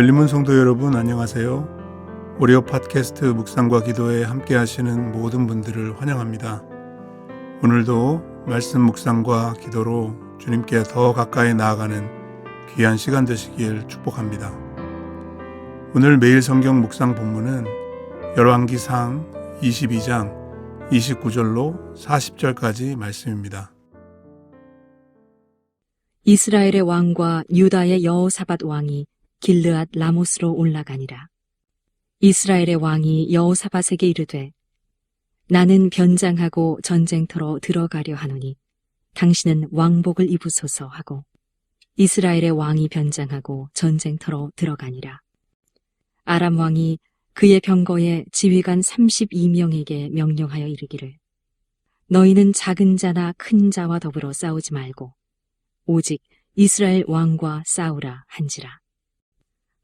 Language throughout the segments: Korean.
벨리문 성도 여러분 안녕하세요. 오리오 팟캐스트 묵상과 기도에 함께 하시는 모든 분들을 환영합니다. 오늘도 말씀 묵상과 기도로 주님께 더 가까이 나아가는 귀한 시간 되시길 축복합니다. 오늘 매일 성경 묵상 본문은 열왕기상 22장 29절로 40절까지 말씀입니다. 이스라엘의 왕과 유다의 여호사밧 왕이 길르앗 라모스로 올라가니라. 이스라엘의 왕이 여호사밧에게 이르되 나는 변장하고 전쟁터로 들어가려 하노니 당신은 왕복을 입으소서 하고 이스라엘의 왕이 변장하고 전쟁터로 들어가니라. 아람 왕이 그의 병거에 지휘관 32명에게 명령하여 이르기를 너희는 작은 자나 큰 자와 더불어 싸우지 말고 오직 이스라엘 왕과 싸우라 한지라.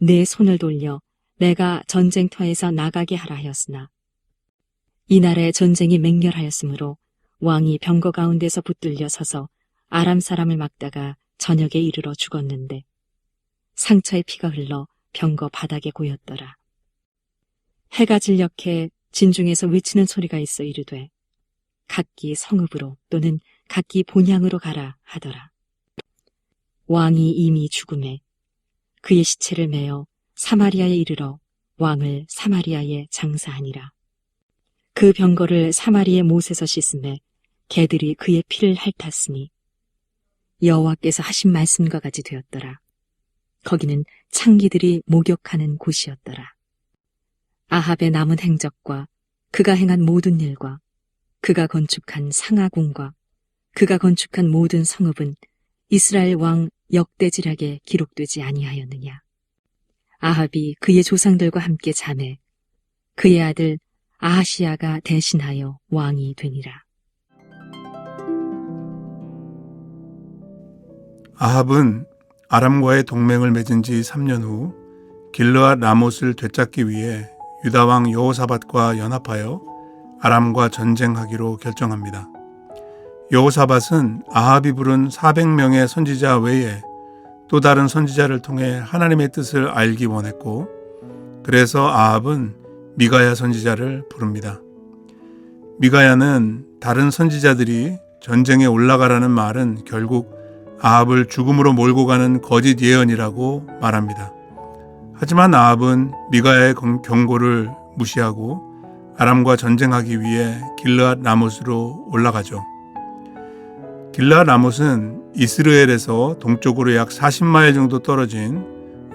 내 손을 돌려 내가 전쟁터에서 나가게 하라 하였으나 이날에 전쟁이 맹렬하였으므로 왕이 병거 가운데서 붙들려 서서 아람 사람을 막다가 저녁에 이르러 죽었는데 상처에 피가 흘러 병거 바닥에 고였더라. 해가 진력해 진중에서 외치는 소리가 있어 이르되 각기 성읍으로 또는 각기 본향으로 가라 하더라. 왕이 이미 죽음에 그의 시체를 메어 사마리아에 이르러 왕을 사마리아에 장사하니라. 그 병거를 사마리의 못에서 씻음에 개들이 그의 피를 핥았으니 여호와께서 하신 말씀과 같이 되었더라. 거기는 창기들이 목욕하는 곳이었더라. 아합의 남은 행적과 그가 행한 모든 일과 그가 건축한 상하궁과 그가 건축한 모든 성읍은 이스라엘 왕 역대지락에 기록되지 아니하였느냐. 아합이 그의 조상들과 함께 자매 그의 아들 아하시아가 대신하여 왕이 되니라. 아합은 아람과의 동맹을 맺은 지 3년 후 길르앗 라못을 되찾기 위해 유다 왕 여호사밧과 연합하여 아람과 전쟁하기로 결정합니다. 여호사밧은 아합이 부른 400명의 선지자 외에 또 다른 선지자를 통해 하나님의 뜻을 알기 원했고 그래서 아합은 미가야 선지자를 부릅니다. 미가야는 다른 선지자들이 전쟁에 올라가라는 말은 결국 아합을 죽음으로 몰고 가는 거짓 예언이라고 말합니다. 하지만 아합은 미가야의 경고를 무시하고 아람과 전쟁하기 위해 길르앗 라못으로 올라가죠. 길르앗 라못은 이스라엘에서 동쪽으로 약 40마일 정도 떨어진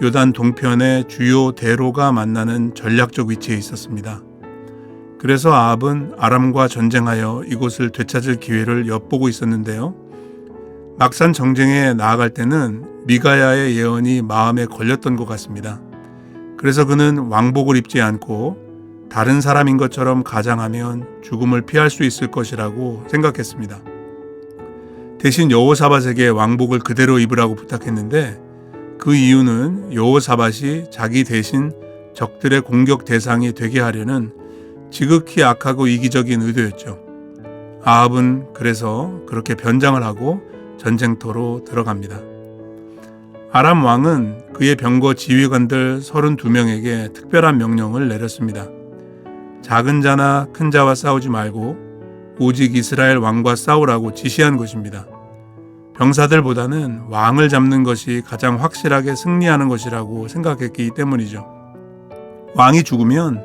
요단 동편의 주요 대로가 만나는 전략적 위치에 있었습니다. 그래서 아합은 아람과 전쟁하여 이곳을 되찾을 기회를 엿보고 있었는데요. 막상 정쟁에 나아갈 때는 미가야의 예언이 마음에 걸렸던 것 같습니다. 그래서 그는 왕복을 입지 않고 다른 사람인 것처럼 가장하면 죽음을 피할 수 있을 것이라고 생각했습니다. 대신 여호사밧에게 왕복을 그대로 입으라고 부탁했는데 그 이유는 여호사밧이 자기 대신 적들의 공격 대상이 되게 하려는 지극히 악하고 이기적인 의도였죠. 아합은 그래서 그렇게 변장을 하고 전쟁터로 들어갑니다. 아람 왕은 그의 병거 지휘관들 32명에게 특별한 명령을 내렸습니다. 작은 자나 큰 자와 싸우지 말고 오직 이스라엘 왕과 싸우라고 지시한 것입니다. 병사들보다는 왕을 잡는 것이 가장 확실하게 승리하는 것이라고 생각했기 때문이죠. 왕이 죽으면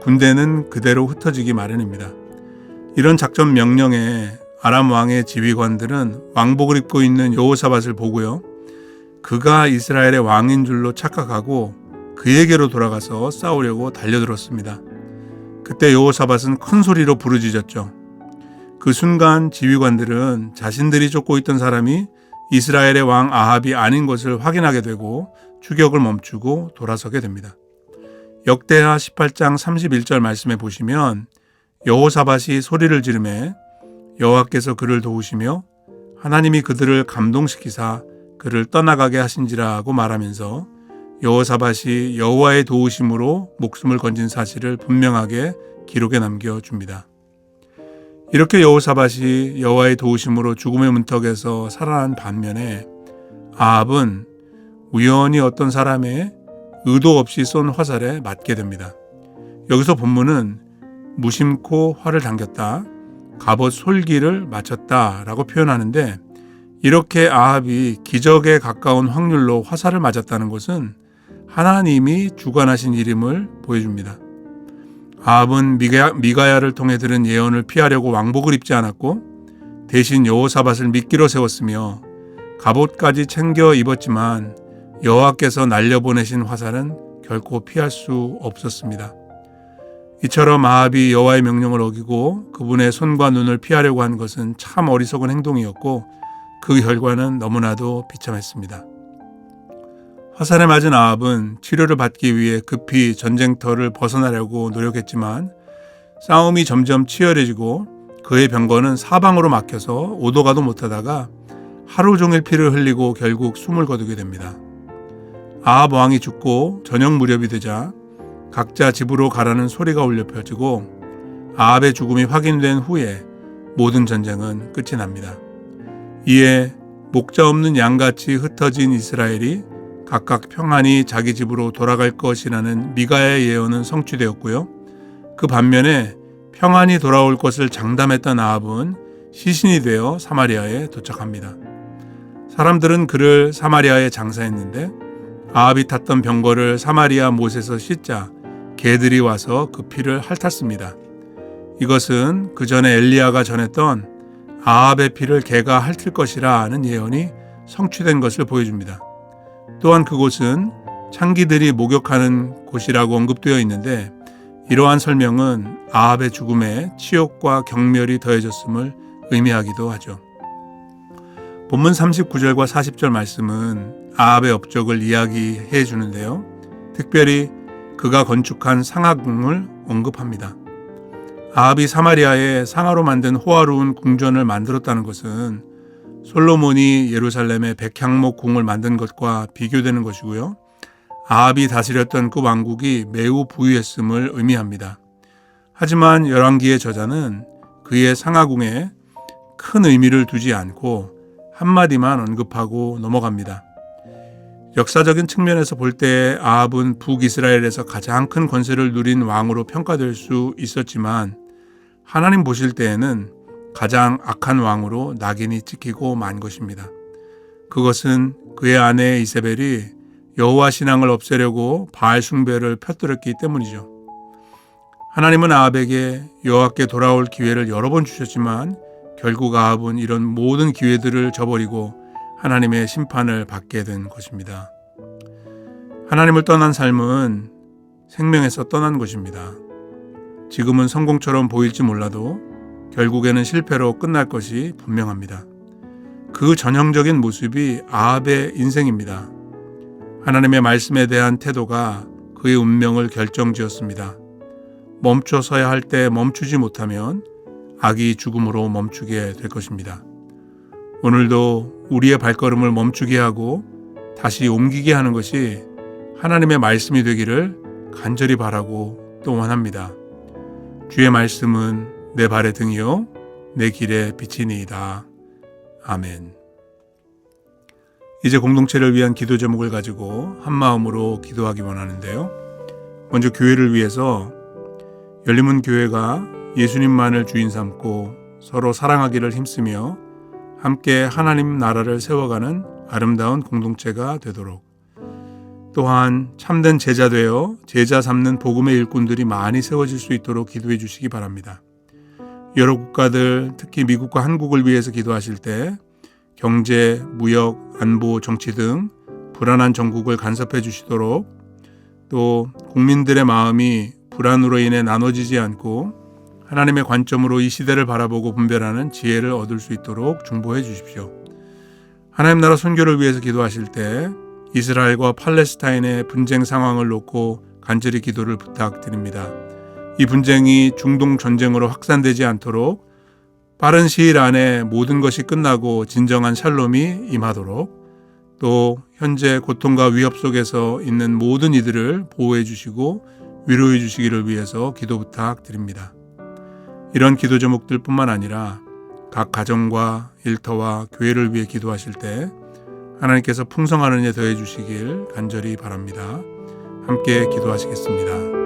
군대는 그대로 흩어지기 마련입니다. 이런 작전 명령에 아람 왕의 지휘관들은 왕복을 입고 있는 여호사밧을 보고요. 그가 이스라엘의 왕인 줄로 착각하고 그에게로 돌아가서 싸우려고 달려들었습니다. 그때 여호사밧은 큰 소리로 부르짖었죠. 그 순간 지휘관들은 자신들이 쫓고 있던 사람이 이스라엘의 왕 아합이 아닌 것을 확인하게 되고 추격을 멈추고 돌아서게 됩니다. 역대하 18장 31절 말씀에 보시면 여호사밧이 소리를 지르매 여호와께서 그를 도우시며 하나님이 그들을 감동시키사 그를 떠나가게 하신지라 하고 말하면서 여호사밧이 여호와의 도우심으로 목숨을 건진 사실을 분명하게 기록에 남겨 줍니다. 이렇게 여호사밧이 여호와의 도우심으로 죽음의 문턱에서 살아난 반면에 아합은 우연히 어떤 사람의 의도 없이 쏜 화살에 맞게 됩니다. 여기서 본문은 무심코 활을 당겼다, 갑옷 솔기를 맞췄다라고 표현하는데 이렇게 아합이 기적에 가까운 확률로 화살을 맞았다는 것은 하나님이 주관하신 일임을 보여줍니다. 아합은 미가, 미가야 를 통해 들은 예언을 피하려고 왕복을 입지 않았고 대신 여호사밧을 미끼로 세웠으며 갑옷까지 챙겨 입었지만 여호와께서 날려보내신 화살은 결코 피할 수 없었습니다. 이처럼 아합이 여호와의 명령을 어기고 그분의 손과 눈을 피하려고 한 것은 참 어리석은 행동이었고 그 결과는 너무나도 비참했습니다. 화살에 맞은 아합은 치료를 받기 위해 급히 전쟁터를 벗어나려고 노력했지만 싸움이 점점 치열해지고 그의 병거는 사방으로 막혀서 오도 가도 못하다가 하루 종일 피를 흘리고 결국 숨을 거두게 됩니다. 아합 왕이 죽고 저녁 무렵이 되자 각자 집으로 가라는 소리가 울려 펴지고 아합의 죽음이 확인된 후에 모든 전쟁은 끝이 납니다. 이에 목자 없는 양같이 흩어진 이스라엘이 각각 평안히 자기 집으로 돌아갈 것이라는 미가의 예언은 성취되었고요. 그 반면에 평안히 돌아올 것을 장담했던 아합은 시신이 되어 사마리아에 도착합니다. 사람들은 그를 사마리아에 장사했는데 아합이 탔던 병거를 사마리아 못에서 씻자 개들이 와서 그 피를 핥았습니다. 이것은 그 전에 엘리야가 전했던 아합의 피를 개가 핥을 것이라 하는 예언이 성취된 것을 보여줍니다. 또한 그곳은 창기들이 목욕하는 곳이라고 언급되어 있는데 이러한 설명은 아합의 죽음에 치욕과 경멸이 더해졌음을 의미하기도 하죠. 본문 39절과 40절 말씀은 아합의 업적을 이야기해 주는데요. 특별히 그가 건축한 상하궁을 언급합니다. 아합이 사마리아에 상하로 만든 호화로운 궁전을 만들었다는 것은 솔로몬이 예루살렘에 백향목 궁을 만든 것과 비교되는 것이고요. 아합이 다스렸던 그 왕국이 매우 부유했음을 의미합니다. 하지만 열왕기의 저자는 그의 상하궁에 큰 의미를 두지 않고 한마디만 언급하고 넘어갑니다. 역사적인 측면에서 볼 때 아합은 북이스라엘에서 가장 큰 권세를 누린 왕으로 평가될 수 있었지만 하나님 보실 때에는 가장 악한 왕으로 낙인이 찍히고 만 것입니다. 그것은 그의 아내 이세벨이 여호와 신앙을 없애려고 바알 숭배를 펴들었기 때문이죠. 하나님은 아합에게 여호와께 돌아올 기회를 여러 번 주셨지만 결국 아합은 이런 모든 기회들을 저버리고 하나님의 심판을 받게 된 것입니다. 하나님을 떠난 삶은 생명에서 떠난 것입니다. 지금은 성공처럼 보일지 몰라도 결국에는 실패로 끝날 것이 분명합니다. 그 전형적인 모습이 아합의 인생입니다. 하나님의 말씀에 대한 태도가 그의 운명을 결정지었습니다. 멈춰 서야 할 때 멈추지 못하면 악이 죽음으로 멈추게 될 것입니다. 오늘도 우리의 발걸음을 멈추게 하고 다시 옮기게 하는 것이 하나님의 말씀이 되기를 간절히 바라고 또 원합니다. 주의 말씀은 내 발의 등이요 내 길의 빛이니이다. 아멘. 이제 공동체를 위한 기도 제목을 가지고 한 마음으로 기도하기 원하는데요. 먼저 교회를 위해서 열림은 교회가 예수님만을 주인 삼고 서로 사랑하기를 힘쓰며 함께 하나님 나라를 세워가는 아름다운 공동체가 되도록 또한 참된 제자 되어 제자 삼는 복음의 일꾼들이 많이 세워질 수 있도록 기도해 주시기 바랍니다. 여러 국가들, 특히 미국과 한국을 위해서 기도하실 때 경제, 무역, 안보, 정치 등 불안한 전국을 간섭해 주시도록 또 국민들의 마음이 불안으로 인해 나눠지지 않고 하나님의 관점으로 이 시대를 바라보고 분별하는 지혜를 얻을 수 있도록 중보해 주십시오. 하나님 나라 선교를 위해서 기도하실 때 이스라엘과 팔레스타인의 분쟁 상황을 놓고 간절히 기도를 부탁드립니다. 이 분쟁이 중동 전쟁으로 확산되지 않도록 빠른 시일 안에 모든 것이 끝나고 진정한 샬롬이 임하도록 또 현재 고통과 위협 속에서 있는 모든 이들을 보호해 주시고 위로해 주시기를 위해서 기도 부탁드립니다. 이런 기도 제목들 뿐만 아니라 각 가정과 일터와 교회를 위해 기도하실 때 하나님께서 풍성한 은혜 더해 주시길 간절히 바랍니다. 함께 기도하시겠습니다.